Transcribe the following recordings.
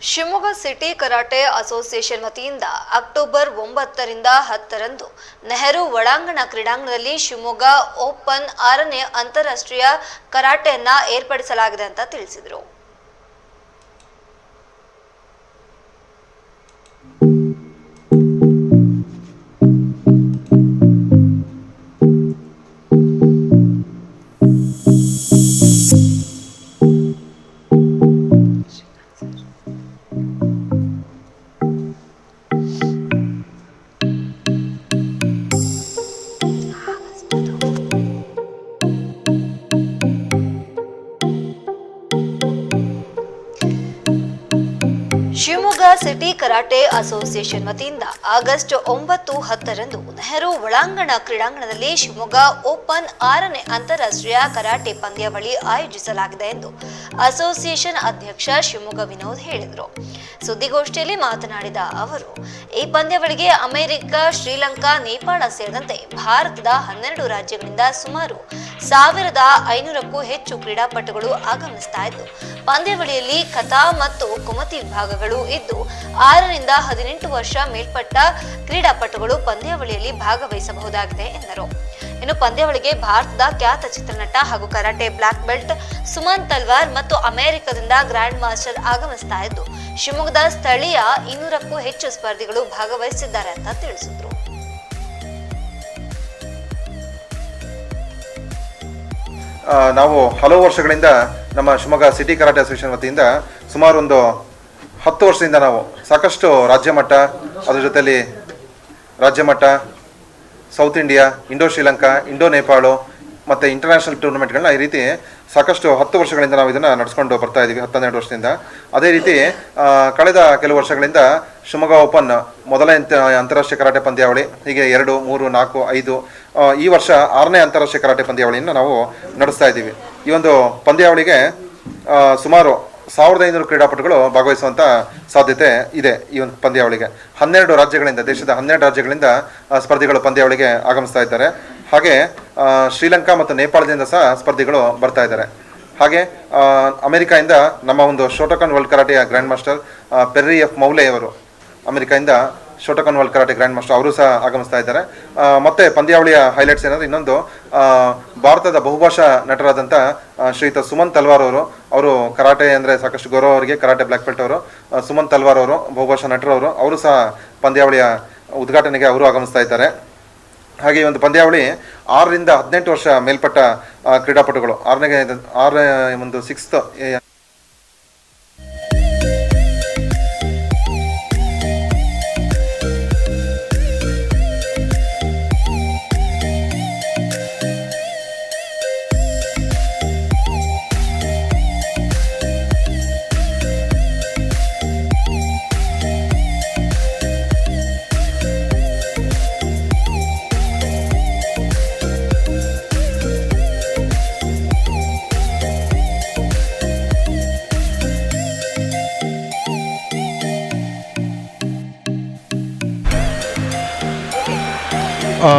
Shivamogga city karate association ವತಿಯಿಂದ October ಒಂಬತ್ತರಿಂದ ಹತ್ತರಂದು ನೆಹರು ಒಳಾಂಗಣ ಕ್ರೀಡಾಂಗಣದಲ್ಲಿ ಶಿವಮೊಗ್ಗ ಓಪನ್ ಆರನೇ ಅಂತಾರಾಷ್ಟ್ರೀಯ ಕರಾಟೆಯನ್ನ ಏರ್ಪಡಿಸಲಾಗಿದೆ ಅಂತ ತಿಳಿಸಿದರು. ಸಿಟಿ ಕರಾಟೆ ಅಸೋಸಿಯೇಷನ್ ವತಿಯಿಂದ ಆಗಸ್ಟ್ ಒಂಬತ್ತು ಹತ್ತರಂದು ನೆಹರು ಒಳಾಂಗಣ ಕ್ರೀಡಾಂಗಣದಲ್ಲಿ ಶಿವಮೊಗ್ಗ ಓಪನ್ ಆರನೇ ಅಂತಾರಾಷ್ಟ್ರೀಯ ಕರಾಟೆ ಪಂದ್ಯಾವಳಿ ಆಯೋಜಿಸಲಾಗಿದೆ ಎಂದು ಅಸೋಸಿಯೇಷನ್ ಅಧ್ಯಕ್ಷ ಶಿವಮೊಗ್ಗ ವಿನೋದ್ ಹೇಳಿದರು. ಸುದ್ದಿಗೋಷ್ಠಿಯಲ್ಲಿ ಮಾತನಾಡಿದ ಅವರು, ಈ ಪಂದ್ಯಾವಳಿಗೆ ಅಮೆರಿಕ, ಶ್ರೀಲಂಕಾ, ನೇಪಾಳ ಸೇರಿದಂತೆ ಭಾರತದ ಹನ್ನೆರಡು ರಾಜ್ಯಗಳಿಂದ ಸುಮಾರು ಸಾವಿರದ ಐನೂರಕ್ಕೂ ಹೆಚ್ಚು ಕ್ರೀಡಾಪಟುಗಳು ಆಗಮಿಸ್ತಾ ಇದ್ದು, ಪಂದ್ಯಾವಳಿಯಲ್ಲಿ ಕಥಾ ಮತ್ತು ಕುಮತಿ ವಿಭಾಗಗಳು ಇದ್ದು, ಆರರಿಂದ ಹದಿನೆಂಟು ವರ್ಷ ಮೇಲ್ಪಟ್ಟ ಕ್ರೀಡಾಪಟುಗಳು ಪಂದ್ಯಾವಳಿಯಲ್ಲಿ ಭಾಗವಹಿಸಬಹುದಾಗಿದೆ ಎಂದರು. ಇನ್ನು ಪಂದ್ಯಾವಳಿಗೆ ಭಾರತದ ಖ್ಯಾತ ಚಿತ್ರನಟ ಹಾಗೂ karate black belt Suman Talwar ಮತ್ತು ಅಮೆರಿಕದಿಂದ ಗ್ರ್ಯಾಂಡ್ ಮಾಸ್ಟರ್ ಆಗಮಿಸ್ತಾ ಇದ್ದು, ಶಿವಮೊಗ್ಗದ ಸ್ಥಳೀಯ ಇನ್ನೂರಕ್ಕೂ ಹೆಚ್ಚು ಸ್ಪರ್ಧಿಗಳು ಭಾಗವಹಿಸಿದ್ದಾರೆ ಅಂತ ತಿಳಿಸಿದ್ರು. ನಾವು ಹಲವು ವರ್ಷಗಳಿಂದ ನಮ್ಮ ಶಿವಮೊಗ್ಗ ಸಿಟಿ ಕರಾಟೆ ಅಸೋಸಿಯೇಷನ್ ವತಿಯಿಂದ ಸುಮಾರು ಒಂದು ಹತ್ತು ವರ್ಷದಿಂದ ನಾವು ಸಾಕಷ್ಟು ರಾಜ್ಯ ಮಟ್ಟ, ಅದ್ರ ಜೊತೆಯಲ್ಲಿ ರಾಜ್ಯ ಮಟ್ಟ South India Indo Sri Lanka Indo Nepal ಮತ್ತು ಇಂಟರ್ನ್ಯಾಷನಲ್ ಟೂರ್ನಮೆಂಟ್ಗಳನ್ನ ಈ ರೀತಿ ಸಾಕಷ್ಟು ಹತ್ತು ವರ್ಷಗಳಿಂದ ನಾವು ಇದನ್ನು ನಡೆಸ್ಕೊಂಡು ಬರ್ತಾ ಇದ್ದೀವಿ ಹತ್ತನ್ನೆರಡು ವರ್ಷದಿಂದ. ಅದೇ ರೀತಿ ಕಳೆದ ಕೆಲವು ವರ್ಷಗಳಿಂದ ಶಿವಮೊಗ್ಗ ಓಪನ್ ಮೊದಲ ಅಂತ- ಅಂತಾರಾಷ್ಟ್ರೀಯ ಕರಾಟೆ ಪಂದ್ಯಾವಳಿ, ಹೀಗೆ ಎರಡು, ಮೂರು, ನಾಲ್ಕು, ಐದು ಈ ವರ್ಷ ಆರನೇ ಅಂತಾರಾಷ್ಟ್ರೀಯ ಕರಾಟೆ ಪಂದ್ಯಾವಳಿಯನ್ನು ನಾವು ನಡೆಸ್ತಾ ಇದ್ದೀವಿ ಈ ಒಂದು ಪಂದ್ಯಾವಳಿಗೆ ಸುಮಾರು ಸಾವಿರದ ಐನೂರು ಕ್ರೀಡಾಪಟುಗಳು ಭಾಗವಹಿಸುವಂಥ ಸಾಧ್ಯತೆ ಇದೆ ಈ ಒಂದು ಪಂದ್ಯಾವಳಿಗೆ. ಹನ್ನೆರಡು ರಾಜ್ಯಗಳಿಂದ, ದೇಶದ ಹನ್ನೆರಡು ರಾಜ್ಯಗಳಿಂದ ಸ್ಪರ್ಧಿಗಳು ಪಂದ್ಯಾವಳಿಗೆ ಆಗಮಿಸ್ತಾ ಇದ್ದಾರೆ. ಹಾಗೆ ಶ್ರೀಲಂಕಾ ಮತ್ತು ನೇಪಾಳದಿಂದ ಸಹ ಸ್ಪರ್ಧಿಗಳು ಬರ್ತಾ ಇದ್ದಾರೆ. ಹಾಗೆ ಅಮೆರಿಕಾಯಿಂದ ನಮ್ಮ ಒಂದು ಶೋಟೋಕನ್ ವರ್ಲ್ಡ್ ಕರಾಟೆಯ ಗ್ರ್ಯಾಂಡ್ ಮಾಸ್ಟರ್ ಪೆರ್ರಿ ಎಫ್ ಮೌಲೆಯವರು ಅಮೆರಿಕಾಯಿಂದ Shotokan world karate grand master ಅವರು ಸಹ ಆಗಮಿಸ್ತಾ ಇದ್ದಾರೆ. ಮತ್ತೆ ಪಂದ್ಯಾವಳಿಯ ಹೈಲೈಟ್ಸ್ ಏನಂದ್ರೆ ಇನ್ನೊಂದು ಭಾರತದ ಬಹುಭಾಷಾ ನಟರಾದಂಥ ಶ್ರೀಯುತ ಸುಮನ್ ತಲ್ವಾರ್ ಅವರು ಅವರು ಕರಾಟೆ ಅಂದರೆ ಸಾಕಷ್ಟು ಗೌರವ ಅವರಿಗೆ, ಕರಾಟೆ ಬ್ಲ್ಯಾಕ್ ಬೆಲ್ಟ್ ಅವರು ಸುಮಂತ್ ಸುಮನ್ ತಲ್ವಾರ್ ಅವರು, ಬಹುಭಾಷಾ ನಟರವರು, ಅವರು ಸಹ ಪಂದ್ಯಾವಳಿಯ ಉದ್ಘಾಟನೆಗೆ ಅವರು ಆಗಮಿಸ್ತಾ ಇದ್ದಾರೆ. ಹಾಗೆ ಈ ಒಂದು ಪಂದ್ಯಾವಳಿ ಆರರಿಂದ ಹದಿನೆಂಟು ವರ್ಷ ಮೇಲ್ಪಟ್ಟ ಕ್ರೀಡಾಪಟುಗಳು. ಆರನೇ ಆರನೇ ಒಂದು ಸಿಕ್ಸ್ತ್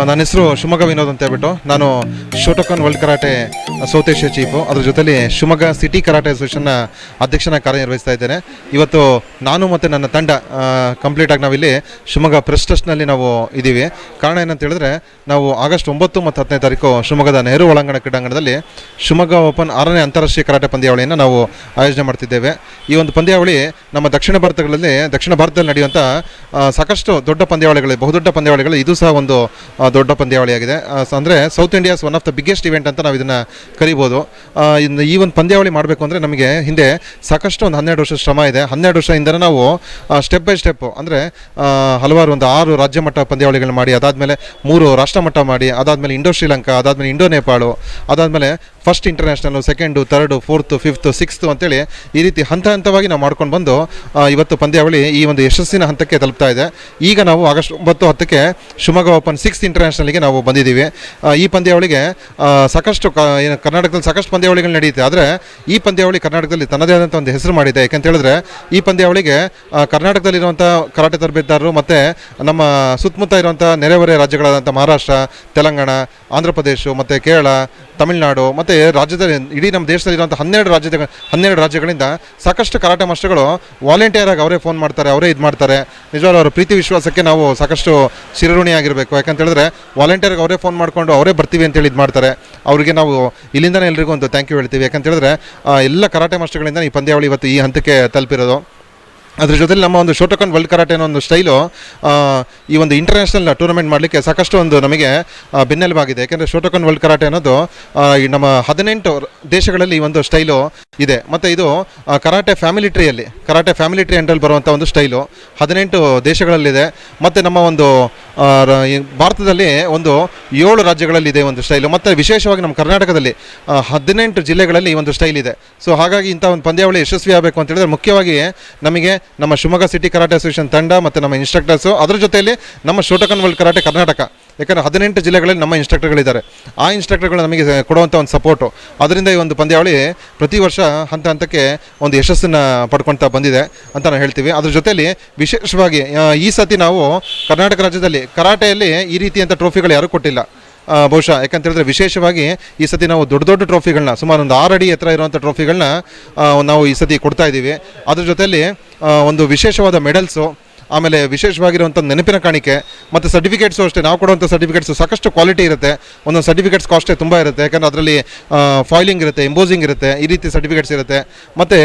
ನನ್ನ ಹೆಸರು ಶಿವಮೊಗ್ಗ ವಿನೋದ್ ಅಂತ ಹೇಳ್ಬಿಟ್ಟು. ನಾನು Shotokan world karate south Asia chief. ಅದ್ರ ಜೊತೆಲಿ ಶಿವಮೊಗ್ಗ ಸಿಟಿ ಕರಾಟೆ ಅಸೋಸಿಯೇಷನ್ನ ಅಧ್ಯಕ್ಷನ ಕಾರ್ಯನಿರ್ವಹಿಸ್ತಾ ಇದ್ದೇನೆ. ಇವತ್ತು ನಾನು ಮತ್ತು ನನ್ನ ತಂಡ ಕಂಪ್ಲೀಟಾಗಿ ನಾವಿಲ್ಲಿ ಶಿವಮೊಗ್ಗ ಪ್ರೆಸ್ ಟ್ರಸ್ಟ್ನಲ್ಲಿ ನಾವು ಇದ್ದೀವಿ ಕಾರಣ ಏನಂತ ಹೇಳಿದ್ರೆ, ನಾವು ಆಗಸ್ಟ್ ಒಂಬತ್ತು ಮತ್ತು ಹತ್ತನೇ ತಾರೀಕು ಶಿವಮೊಗ್ಗದ ನೆಹರು ಒಳಾಂಗಣ ಕ್ರೀಡಾಂಗಣದಲ್ಲಿ ಶಿವಮೊಗ್ಗ ಓಪನ್ ಆರನೇ ಅಂತಾರಾಷ್ಟ್ರೀಯ ಕರಾಟೆ ಪಂದ್ಯಾವಳಿಯನ್ನು ನಾವು ಆಯೋಜನೆ ಮಾಡ್ತಿದ್ದೇವೆ. ಈ ಒಂದು ಪಂದ್ಯಾವಳಿ ನಮ್ಮ ದಕ್ಷಿಣ ಭಾರತಗಳಲ್ಲಿ, ದಕ್ಷಿಣ ಭಾರತದಲ್ಲಿ ನಡೆಯುವಂಥ ಸಾಕಷ್ಟು ದೊಡ್ಡ ಪಂದ್ಯಾವಳಿಗಳು, ಬಹುದೊಡ್ಡ ಪಂದ್ಯಾವಳಿಗಳು, ಇದು ಸಹ ಒಂದು ದೊಡ್ಡ ಪಂದ್ಯಾವಳಿಯಾಗಿದೆ. ಅಂದರೆ South India's one of the biggest event ಅಂತ ನಾವು ಇದನ್ನು ಕರಿಬೋದು. ಇನ್ನು ಈ ಒಂದು ಪಂದ್ಯಾವಳಿ ಮಾಡಬೇಕು ಅಂದರೆ ನಮಗೆ ಹಿಂದೆ ಸಾಕಷ್ಟು ಒಂದು ಹನ್ನೆರಡು ವರ್ಷ ಶ್ರಮ ಇದೆ. ಹನ್ನೆರಡು ವರ್ಷದಿಂದ ನಾವು ಸ್ಟೆಪ್ ಬೈ ಸ್ಟೆಪ್ ಅಂದರೆ ಹಲವಾರು ಒಂದು ಆರು ರಾಜ್ಯ ಮಟ್ಟ ಪಂದ್ಯಾವಳಿಗಳನ್ನ ಮಾಡಿ, ಅದಾದಮೇಲೆ ಮೂರು ರಾಷ್ಟ್ರಮಟ್ಟ ಮಾಡಿ, ಅದಾದಮೇಲೆ ಇಂಡೋ ಶ್ರೀಲಂಕಾ ಅದಾದಮೇಲೆ ಇಂಡೋ ನೇಪಾಳು ಅದಾದಮೇಲೆ first international second third fourth fifth sixth ಅಂತೇಳಿ ಈ ರೀತಿ ಹಂತ ಹಂತವಾಗಿ ನಾವು ಮಾಡ್ಕೊಂಡು ಬಂದು ಇವತ್ತು ಪಂದ್ಯಾವಳಿ ಈ ಒಂದು ಯಶಸ್ಸಿನ ಹಂತಕ್ಕೆ ತಲುಪ್ತಾ ಇದೆ. ಈಗ ನಾವು ಆಗಸ್ಟ್ ಒಂಬತ್ತು ಹತ್ತಕ್ಕೆ ಶಿವಮೊಗ್ಗ ಓಪನ್ ಸಿಕ್ಸ್ ಇಂಟರ್ನ್ಯಾಷನಲ್ಗೆ ನಾವು ಬಂದಿದ್ದೀವಿ. ಈ ಪಂದ್ಯಾವಳಿಗೆ ಸಾಕಷ್ಟು ಏನು ಕರ್ನಾಟಕದಲ್ಲಿ ಸಾಕಷ್ಟು ಪಂದ್ಯಾವಳಿಗಳು ನಡೆಯುತ್ತೆ. ಆದರೆ ಈ ಪಂದ್ಯಾವಳಿ ಕರ್ನಾಟಕದಲ್ಲಿ ತನ್ನದೇ ಆದಂಥ ಒಂದು ಹೆಸರು ಮಾಡಿದೆ. ಯಾಕಂತ ಹೇಳಿದ್ರೆ ಈ ಪಂದ್ಯಾವಳಿಗೆ ಕರ್ನಾಟಕದಲ್ಲಿರುವಂಥ ಕರಾಟೆ ತರಬೇತಿದಾರರು ಮತ್ತು ನಮ್ಮ ಸುತ್ತಮುತ್ತ ಇರುವಂಥ ನೆರೆಹೊರೆ ರಾಜ್ಯಗಳಾದಂಥ ಮಹಾರಾಷ್ಟ್ರ, ತೆಲಂಗಾಣ ಆಂಧ್ರ ಪ್ರದೇಶ ಮತ್ತು ಕೇರಳ, ತಮಿಳುನಾಡು ಮತ್ತು ಮತ್ತು ರಾಜ್ಯದಲ್ಲಿ, ಇಡೀ ನಮ್ಮ ದೇಶದಲ್ಲಿರುವಂಥ ಹನ್ನೆರಡು ರಾಜ್ಯದ, ಹನ್ನೆರಡು ರಾಜ್ಯಗಳಿಂದ ಸಾಕಷ್ಟು ಕರಾಟೆ ಮಾಸ್ಟರ್ಗಳು ವಾಲಂಟಿಯರ್ ಆಗಿ ಅವರೇ ಫೋನ್ ಮಾಡ್ತಾರೆ, ಅವರೇ ಇದು ಮಾಡ್ತಾರೆ. ನಿಜವಾಗ್ಲೂ ಅವರ ಪ್ರೀತಿ ವಿಶ್ವಾಸಕ್ಕೆ ನಾವು ಸಾಕಷ್ಟು ಶಿರಋಣಿಯಾಗಿರಬೇಕು ಯಾಕಂತ ಹೇಳಿದ್ರೆ ವಾಲಂಟಿಯರ್ಗೆ ಅವರೇ ಫೋನ್ ಮಾಡಿಕೊಂಡು ಅವರೇ ಬರ್ತೀವಿ ಅಂತೇಳಿ ಇದು ಮಾಡ್ತಾರೆ. ಅವರಿಗೆ ನಾವು ಇಲ್ಲಿಂದನೇ ಎಲ್ರಿಗೂ ಒಂದು ಥ್ಯಾಂಕ್ ಯು ಹೇಳ್ತೀವಿ. ಯಾಕಂತ ಹೇಳಿದ್ರೆ ಎಲ್ಲ ಕರಾಟೆ ಮಾಸ್ಟರ್ಗಳಿಂದ ಈ ಪಂದ್ಯಾವಳಿ ಇವತ್ತು ಈ ಹಂತಕ್ಕೆ ತಲುಪಿರೋದು. ಅದ್ರ ಜೊತೆಲಿ ನಮ್ಮ ಒಂದು ಶೋಟೋಕನ್ ವರ್ಲ್ಡ್ ಕರಾಟೆ ಅನ್ನೋ ಒಂದು ಸ್ಟೈಲು ಈ ಒಂದು ಇಂಟರ್ನ್ಯಾಷನಲ್ ಟೂರ್ನಮೆಂಟ್ ಮಾಡಲಿಕ್ಕೆ ಸಾಕಷ್ಟು ಒಂದು ನಮಗೆ ಬೆನ್ನೆಲುಬಾಗಿದೆ. ಯಾಕೆಂದರೆ ಶೋಟೋಕನ್ ವರ್ಲ್ಡ್ ಕರಾಟೆ ಅನ್ನೋದು ನಮ್ಮ ಹದಿನೆಂಟು ದೇಶಗಳಲ್ಲಿ ಈ ಒಂದು ಸ್ಟೈಲು ಇದೆ. ಮತ್ತು ಇದು ಕರಾಟೆ ಫ್ಯಾಮಿಲಿ ಟ್ರೀಯಲ್ಲಿ ಕರಾಟೆ ಫ್ಯಾಮಿಲಿ ಟ್ರೀ ಅಂಡಲ್ಲಿ ಬರುವಂಥ ಒಂದು ಸ್ಟೈಲು ಹದಿನೆಂಟು ದೇಶಗಳಲ್ಲಿದೆ. ಮತ್ತು ನಮ್ಮ ಒಂದು ಭಾರತದಲ್ಲಿ ಒಂದು ಏಳು ರಾಜ್ಯಗಳಲ್ಲಿ ಇದೆ ಒಂದು ಸ್ಟೈಲು. ಮತ್ತು ವಿಶೇಷವಾಗಿ ನಮ್ಮ ಕರ್ನಾಟಕದಲ್ಲಿ ಹದಿನೆಂಟು ಜಿಲ್ಲೆಗಳಲ್ಲಿ ಈ ಒಂದು ಸ್ಟೈಲ್ ಇದೆ. ಸೊ ಹಾಗಾಗಿ ಇಂಥ ಒಂದು ಪಂದ್ಯಾವಳಿ ಯಶಸ್ವಿ ಆಗಬೇಕು ಅಂತ ಹೇಳಿದ್ರೆ ಮುಖ್ಯವಾಗಿ ನಮಗೆ ನಮ್ಮ ಶಿವಮೊಗ್ಗ ಸಿಟಿ ಕರಾಟೆ ಅಸೋಸಿಯೇಷನ್ ತಂಡ ಮತ್ತು ನಮ್ಮ ಇನ್ಸ್ಟ್ರಕ್ಟರ್ಸು ಅದರ ಜೊತೆಯಲ್ಲಿ ನಮ್ಮ ಶೋಟಕನ್ ವರ್ಲ್ಡ್ ಕರಾಟೆ ಕರ್ನಾಟಕ ಯಾಕಂದರೆ ಹದಿನೆಂಟು ಜಿಲ್ಲೆಗಳಲ್ಲಿ ನಮ್ಮ ಇನ್ಸ್ಟ್ರಕ್ಟರ್ಗಳಿದ್ದಾರೆ ಆ ಇನ್ಸ್ಟ್ರಕ್ಟರ್ಗಳು ನಮಗೆ ಕೊಡುವಂಥ ಒಂದು ಸಪೋರ್ಟು ಅದರಿಂದ ಈ ಒಂದು ಪಂದ್ಯಾವಳಿ ಪ್ರತಿ ವರ್ಷ ಹಂತ ಹಂತಕ್ಕೆ ಒಂದು ಯಶಸ್ಸನ್ನು ಪಡ್ಕೊಳ್ತಾ ಬಂದಿದೆ ಅಂತ ನಾವು ಹೇಳ್ತೀವಿ. ಅದ್ರ ಜೊತೆಯಲ್ಲಿ ವಿಶೇಷವಾಗಿ ಈ ಸತಿ ನಾವು ಕರ್ನಾಟಕ ರಾಜ್ಯದಲ್ಲಿ ಕರಾಟೆಯಲ್ಲಿ ಈ ರೀತಿಯಂಥ ಟ್ರೋಫಿಗಳು ಯಾರೂ ಕೊಟ್ಟಿಲ್ಲ. ಬಹುಶಃ ಯಾಕಂತ ಹೇಳಿದ್ರೆ ವಿಶೇಷವಾಗಿ ಈ ಸತಿ ನಾವು ದೊಡ್ಡ ದೊಡ್ಡ ಟ್ರೋಫಿಗಳನ್ನ ಸುಮಾರು ಒಂದು ಆರು ಅಡಿ ಎತ್ತರ ಇರುವಂಥ ಟ್ರೋಫಿಗಳನ್ನ ನಾವು ಈ ಸತಿ ಕೊಡ್ತಾ ಇದ್ದೀವಿ. ಅದ್ರ ಜೊತೆಯಲ್ಲಿ ಒಂದು ವಿಶೇಷವಾದ ಮೆಡಲ್ಸು, ಆಮೇಲೆ ವಿಶೇಷವಾಗಿರುವಂಥ ನೆನಪಿನ ಕಾಣಿಕೆ, ಮತ್ತು ಸರ್ಟಿಫಿಕೇಟ್ಸು ಅಷ್ಟೇ, ನಾವು ಕೊಡುವಂಥ ಸರ್ಟಿಫಿಕೇಟ್ಸು ಸಾಕಷ್ಟು ಕ್ವಾಲಿಟಿ ಇರುತ್ತೆ. ಒಂದೊಂದು ಸರ್ಟಿಫಿಕೇಟ್ಸ್ ಕಾಸ್ಟೇ ತುಂಬ ಇರುತ್ತೆ, ಯಾಕಂದರೆ ಅದರಲ್ಲಿ ಫಾಯ್ಲಿಂಗ್ ಇರುತ್ತೆ, ಎಂಬೋಸಿಂಗ್ ಇರುತ್ತೆ, ಈ ರೀತಿ ಸರ್ಟಿಫಿಕೇಟ್ಸ್ ಇರುತ್ತೆ. ಮತ್ತು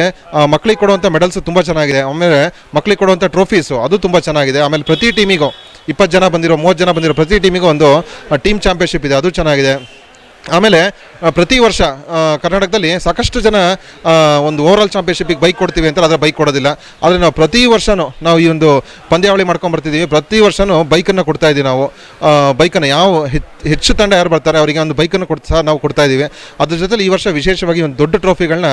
ಮಕ್ಕಳಿಗೆ ಕೊಡುವಂಥ ಮೆಡಲ್ಸು ತುಂಬ ಚೆನ್ನಾಗಿದೆ. ಆಮೇಲೆ ಮಕ್ಕಳಿಗೆ ಕೊಡುವಂಥ ಟ್ರೋಫೀಸು, ಅದು ತುಂಬ ಚೆನ್ನಾಗಿದೆ. ಆಮೇಲೆ ಪ್ರತಿ ಟೀಮಿಗೂ, ಇಪ್ಪತ್ತು ಜನ ಬಂದಿರೋ, ಮೂವತ್ತು ಜನ ಬಂದಿರೋ ಪ್ರತಿ ಟೀಮಿಗೂ ಒಂದು ಟೀಮ್ ಚಾಂಪಿಯನ್ಶಿಪ್ ಇದೆ, ಅದು ಚೆನ್ನಾಗಿದೆ. ಆಮೇಲೆ ಪ್ರತಿ ವರ್ಷ ಕರ್ನಾಟಕದಲ್ಲಿ ಸಾಕಷ್ಟು ಜನ ಒಂದು ಒಂದು ಆಲ್ ಚಾಂಪಿಯನ್ಶಿಪ್ಪಿಗೆ ಬೈಕ್ ಕೊಡ್ತೀವಿ ಅಂತ ಆದರೆ ಬೈಕ್ ಕೊಡೋದಿಲ್ಲ. ಆದರೆ ನಾವು ಪ್ರತಿ ವರ್ಷವೂ ನಾವು ಈ ಒಂದು ಪಂದ್ಯಾವಳಿ ಮಾಡ್ಕೊಂಬರ್ತಿದ್ದೀವಿ ಪ್ರತಿ ವರ್ಷವೂ ಬೈಕನ್ನು ಕೊಡ್ತಾ ಇದ್ದೀವಿ ನಾವು. ಬೈಕನ್ನು ಯಾವ ಹೆಚ್- ಹೆಚ್ಚು ತಂಡ ಯಾರು ಬರ್ತಾರೆ ಅವರಿಗೆ ಒಂದು ಬೈಕನ್ನು ಕೊಡ್ತಾ ಸಹ ನಾವು ಕೊಡ್ತಾ ಇದ್ದೀವಿ ಅದ್ರ ಜೊತೆಲಿ ಈ ವರ್ಷ ವಿಶೇಷವಾಗಿ ಒಂದು ದೊಡ್ಡ ಟ್ರೋಫಿಗಳನ್ನ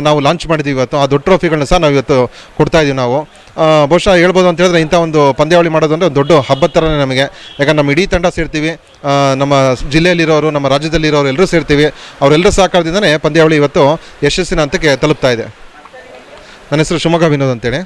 ನಾವು ಲಾಂಚ್ ಮಾಡಿದ್ದೀವಿ ಇವತ್ತು. ಆ ದೊಡ್ಡ ಟ್ರೋಫಿಗಳನ್ನ ಸಹ ನಾವು ಇವತ್ತು ಕೊಡ್ತಾ ಇದ್ದೀವಿ ನಾವು. ಬಹುಶಃ ಹೇಳ್ಬೋದು ಅಂತ ಹೇಳಿದ್ರೆ ಇಂಥ ಒಂದು ಪಂದ್ಯಾವಳಿ ಮಾಡೋದು ಅಂದರೆ ಒಂದು ದೊಡ್ಡ ಹಬ್ಬದ ಥರನೇ ನಮಗೆ. ಯಾಕಂದ್ರೆ ನಮ್ಮ ಇಡೀ ತಂಡ ಸೇರ್ತೀವಿ. ನಮ್ಮ ಜಿಲ್ಲೆಯಲ್ಲಿರೋರು, ನಮ್ಮ ರಾಜ್ಯದಲ್ಲಿರೋರು ಎಲ್ಲರೂ ಸೇರ್ತೀವಿ. ಅವರೆಲ್ಲರ ಸಹಕಾರದಿಂದನೇ ಪಂದ್ಯಾವಳಿ ಇವತ್ತು ಯಶಸ್ಸಿನ ಹಂತಕ್ಕೆ ತಲುಪ್ತಾ ಇದೆ. ನನ್ನ ಹೆಸರು ಶಿವಮೊಗ್ಗ ವಿನೋದ್ ಅಂತೇಳಿ.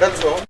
ನೋಡ್ತಾ ಇರ್ಬೋದು ನೀವು ಮೆಡಲ್ಸು